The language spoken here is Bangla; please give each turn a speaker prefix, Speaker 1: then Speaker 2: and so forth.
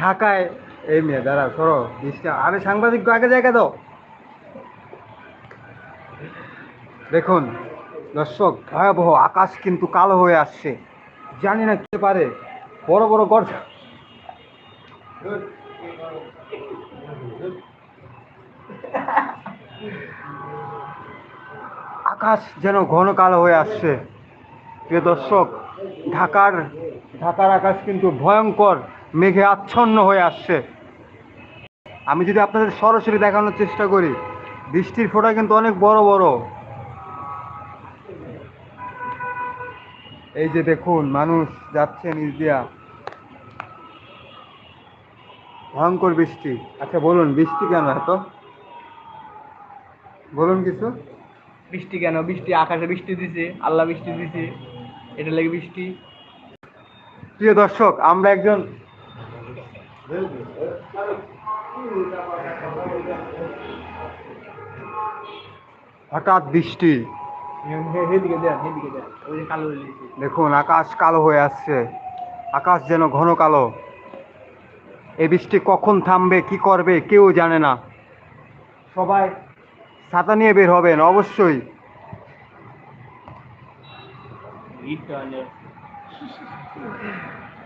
Speaker 1: ঢাকায়, এই মেয়ে দাঁড়া সরো আরে সাংবাদিক, আগে জায়গা দাও। দেখুন, দর্শক, ভয়াবহ আকাশ কিন্তু কালো হয়ে আসছে। জানি না কি পারে, বড় বড় গর্ত আকাশ যেন ঘন কালো হয়ে আসছে। প্রিয় দর্শক, ঢাকার ঢাকার আকাশ কিন্তু ভয়ঙ্কর মেঘে আচ্ছন্ন হয়ে আসছে। আমি যদি আপনাদের সরাসরি দেখানোর চেষ্টা করি, বৃষ্টির ফোঁটা কিন্তু অনেক বড় বড়। এই যে দেখুন, মানুষ যাচ্ছে নিজ দিয়া। ভয়ঙ্কর বৃষ্টি। আচ্ছা বলুন, বৃষ্টি কেন এত? বলুন কিছু।
Speaker 2: বৃষ্টি কেন? বৃষ্টি, আকাশে বৃষ্টি দিছে, আল্লাহ বৃষ্টি দিছে, এটা লাগে বৃষ্টি।
Speaker 1: প্রিয় দর্শক, আমরা একজন হঠাৎ বৃষ্টি। দেখুন, আকাশ কালো হয়ে আসছে। আকাশ যেন ঘন কালো। এই বৃষ্টি কখন থামবে, কি করবে, কেউ জানে না। সবাই ছাতা নিয়ে বের হবেন, অবশ্যই।
Speaker 2: 是是是我的